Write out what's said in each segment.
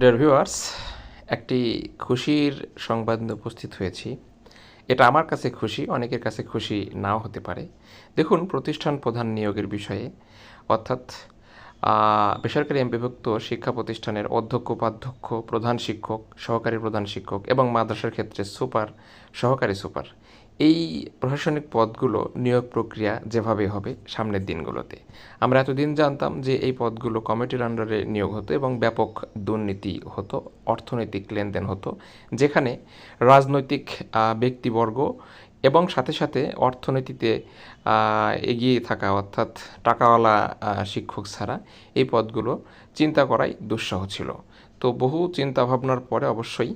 Dear viewers একটি খুশির সংবাদ উপস্থিত হয়েছি। এটা আমার কাছে খুশি, অনেকের কাছে খুশি নাও হতে পারে। দেখুন, প্রতিষ্ঠান প্রধান নিয়োগের বিষয়ে। অর্থাৎ বেসরকারি এমবিভুক্ত শিক্ষা প্রতিষ্ঠানের অধ্যক্ষ, উপাধ্যক্ষ, প্রধান শিক্ষক, সহকারী প্রধান শিক্ষক এবং মাদ্রাসার ক্ষেত্রে সুপার, সহকারী সুপার। এই প্রশাসনিক পদগুলো নিয়োগ প্রক্রিয়া যেভাবে হবে সামনের দিনগুলোতে। আমরা এতদিন জানতাম যে এই পদগুলো কমিটির আন্ডারে নিয়োগ হতো এবং ব্যাপক দুর্নীতি হতো, অর্থনৈতিক লেনদেন হতো, যেখানে রাজনৈতিক ব্যক্তিবর্গ এবং সাথে সাথে অর্থনীতিতে এগিয়ে থাকা, অর্থাৎ টাকাওয়ালা শিক্ষক ছাড়া এই পদগুলো চিন্তা করাই দুঃসহ ছিল। তো বহু চিন্তা ভাবনার পরে অবশ্যই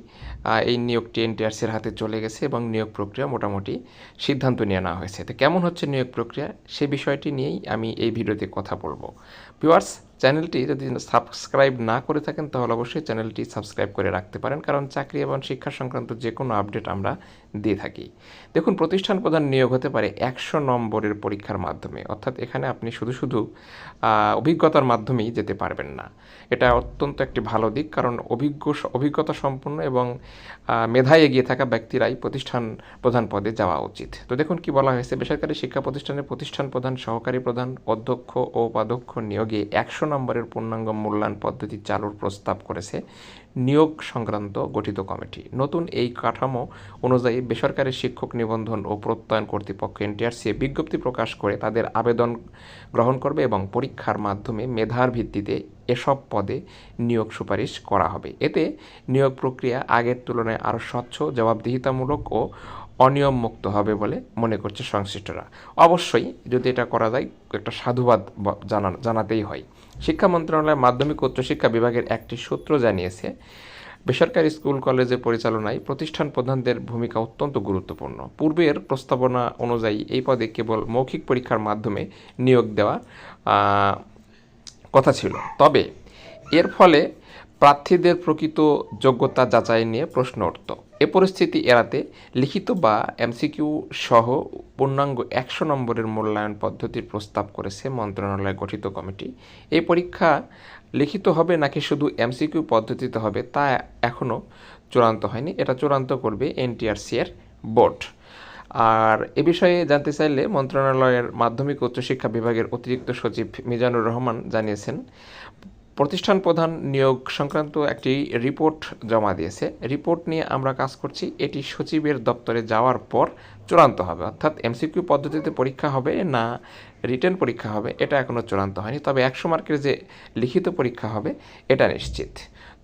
এই নিয়োগটি এনটিআরসির হাতে চলে গেছে এবং নিয়োগ প্রক্রিয়া মোটামুটি সিদ্ধান্ত নিয়ে নেওয়া হয়েছে। তো কেমন হচ্ছে নিয়োগ প্রক্রিয়া? সে বিষয়টি নিয়েই আমি এই ভিডিওতে কথা বলব। ভিউয়ার্স, চ্যানেলটি যদি সাবস্ক্রাইব না করে থাকেন, তাহলে অবশ্যই চ্যানেলটি সাবস্ক্রাইব করে রাখতে পারেন, কারণ চাকরি এবং শিক্ষা সংক্রান্ত যে কোনো আপডেট আমরা দিয়ে থাকি। দেখুন, প্রতিষ্ঠান প্রধান নিয়োগ হতে পারে একশো নম্বরের পরীক্ষার মাধ্যমে। অর্থাৎ এখানে আপনি শুধু শুধু অভিজ্ঞতার মাধ্যমেই যেতে পারবেন না। এটা অত্যন্ত একটি ভালো দিক, কারণ অভিজ্ঞ, অভিজ্ঞতা সম্পন্ন এবং মেধায় এগিয়ে থাকা ব্যক্তিরাই প্রতিষ্ঠান প্রধান পদে যাওয়া উচিত। তো দেখুন কি বলা হয়েছে, বেসরকারি শিক্ষা প্রতিষ্ঠানের প্রতিষ্ঠান প্রধান, সহকারী প্রধান, অধ্যক্ষ ও উপাধ্যক্ষ নিয়োগে একশো নম্বরের পূর্ণাঙ্গ মূল্যায়ন পদ্ধতি চালুর প্রস্তাব করেছে নিয়োগ সংক্রান্ত গঠিত কমিটি। নতুন এই কাঠামো অনুযায়ী বেসরকারি শিক্ষক নিবন্ধন ও প্রত্যয়ন কর্তৃপক্ষ এনটিআরসি বিজ্ঞপ্তি প্রকাশ করে তাদের আবেদন গ্রহণ করবে এবং পরীক্ষার মাধ্যমে মেধার ভিত্তিতে এসব পদে নিয়োগ সুপারিশ করা হবে। এতে নিয়োগ প্রক্রিয়া আগের তুলনায় আরও স্বচ্ছ, জবাবদিহিতামূলক ও অনিয়ম মুক্ত হবে বলে মনে করছে সংশ্লিষ্টরা। অবশ্যই যদি এটা করা যায়, একটা সাধুবাদ জানাতেই হয়। শিক্ষা মন্ত্রণালয়ের মাধ্যমিক উচ্চশিক্ষা বিভাগের একটি সূত্র জানিয়েছে বেসরকারি স্কুল কলেজে পরিচালনায় প্রতিষ্ঠান প্রধানদের ভূমিকা অত্যন্ত গুরুত্বপূর্ণ। পূর্বের প্রস্তাবনা অনুযায়ী এই পদে কেবল মৌখিক পরীক্ষার মাধ্যমে নিয়োগ দেওয়া কথা ছিল। তবে এর ফলে প্রার্থীদের প্রকৃত যোগ্যতা যাচাই নিয়ে প্রশ্ন উঠত। এ পরিস্থিতি এড়াতে লিখিত বা এমসিকিউ সহ পূর্ণাঙ্গ একশো নম্বরের মূল্যায়ন পদ্ধতির প্রস্তাব করেছে মন্ত্রণালয় গঠিত কমিটি। এই পরীক্ষা লিখিত হবে নাকি শুধু এমসিকিউ পদ্ধতিতে হবে তা এখনও চূড়ান্ত হয়নি। এটা চূড়ান্ত করবে এনটিআরসি এর বোর্ড। আর এ বিষয়ে জানতে চাইলে মন্ত্রণালয়ের মাধ্যমিক উচ্চশিক্ষা বিভাগের অতিরিক্ত সচিব মিজানুর রহমান জানিয়েছেন প্রতিষ্ঠান প্রধান নিয়োগ সংক্রান্ত একটি রিপোর্ট জমা দিয়েছে। রিপোর্ট নিয়ে আমরা কাজ করছি। এটি সচিবের দপ্তরে যাওয়ার পর চূড়ান্ত হবে। অর্থাৎ এমসিকিউ পদ্ধতিতে পরীক্ষা হবে না রিটার্ন পরীক্ষা হবে, এটা এখনও চূড়ান্ত হয়নি। তবে একশো মার্কের যে লিখিত পরীক্ষা হবে, এটা নিশ্চিত।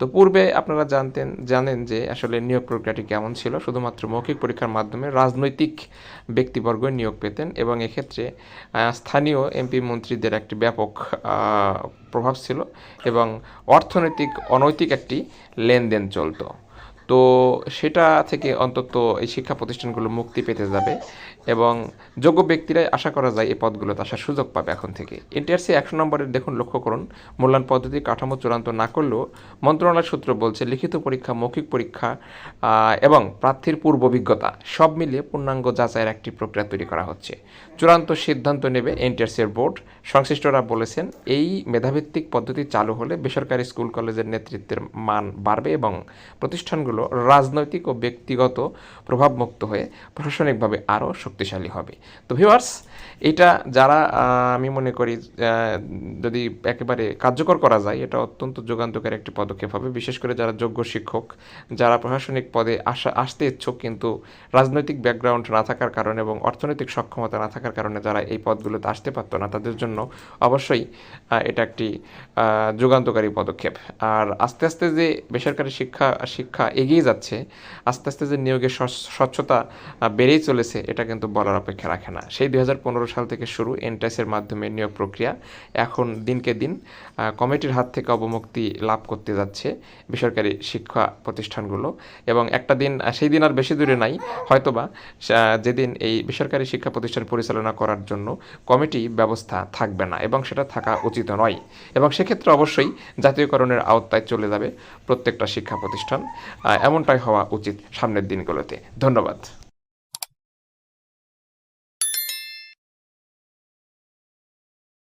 তো পূর্বে আপনারা জানতেন, জানেন যে আসলে নিয়োগ প্রক্রিয়াটি কেমন ছিল। শুধুমাত্র মৌখিক পরীক্ষার মাধ্যমে রাজনৈতিক ব্যক্তিবর্গ নিয়োগ পেতেন এবং এক্ষেত্রে স্থানীয় এমপি মন্ত্রীদের একটি ব্যাপক প্রভাব ছিল এবং অর্থনৈতিক, অনৈতিক একটি লেনদেন চলতো। তো সেটা থেকে অন্তত এই শিক্ষা প্রতিষ্ঠানগুলো মুক্তি পেতে যাবে। এবং যোগ্য ব্যক্তিরাই আশা করা যায় এই পদগুলোতে আসার সুযোগ পাবে এখন থেকে। এনটিআরসি একশো নম্বরের দেখুন, লক্ষ্য করুন, মূল্যায়ন পদ্ধতি কাঠামো চূড়ান্ত না করলেও মন্ত্রণালয় সূত্র বলছে লিখিত পরীক্ষা, মৌখিক পরীক্ষা এবং প্রার্থীর পূর্ব অভিজ্ঞতা, সব মিলিয়ে পূর্ণাঙ্গ যাচাইয়ের একটি প্রক্রিয়া তৈরি করা হচ্ছে। চূড়ান্ত সিদ্ধান্ত নেবে এনটিআরসির বোর্ড। সংশ্লিষ্টরা বলেছেন, এই মেধাভিত্তিক পদ্ধতি চালু হলে বেসরকারি স্কুল কলেজের নেতৃত্বের মান বাড়বে এবং প্রতিষ্ঠানগুলো রাজনৈতিক ও ব্যক্তিগত প্রভাবমুক্ত হয়ে প্রশাসনিকভাবে আরও শক্তিশালী হবে। তো ভিউয়ার্স এটা যারা আমি মনে করি যদি একেবারে কার্যকর করা যায়, এটা অত্যন্ত যুগান্তকারী একটি পদক্ষেপ হবে। বিশেষ করে যারা যোগ্য শিক্ষক, যারা প্রশাসনিক পদে আসা, আসতে ইচ্ছুক কিন্তু রাজনৈতিক ব্যাকগ্রাউন্ড না থাকার কারণে এবং অর্থনৈতিক সক্ষমতা না থাকার কারণে যারা এই পদগুলোতে আসতে পারতো না, তাদের জন্য অবশ্যই এটা একটি যুগান্তকারী পদক্ষেপ। আর আস্তে আস্তে যে বেসরকারি শিক্ষা শিক্ষা এগিয়ে যাচ্ছে, আস্তে আস্তে যে নিয়োগের স্বচ্ছতা বেড়েই চলেছে, এটা কিন্তু বলার অপেক্ষা রাখে না। সেই দু হাজার পনেরো সাল থেকে শুরু এনটাইসের মাধ্যমে নিয়োগ প্রক্রিয়া এখন দিনকে দিন কমিটির হাত থেকে অবমুক্তি লাভ করতে যাচ্ছে বেসরকারি শিক্ষা প্রতিষ্ঠানগুলো। এবং একটা দিন সেই দিন আর বেশি দূরে নাই, হয়তোবা যেদিন এই বেসরকারি শিক্ষা প্রতিষ্ঠান পরিচালনা করার জন্য কমিটি ব্যবস্থা থাকবে না, এবং সেটা থাকা উচিত নয়। এবং সেক্ষেত্রে অবশ্যই জাতীয়করণের আওতায় চলে যাবে প্রত্যেকটা শিক্ষা প্রতিষ্ঠান এমনটাই হওয়া উচিত সামনের দিনগুলোতে। ধন্যবাদ।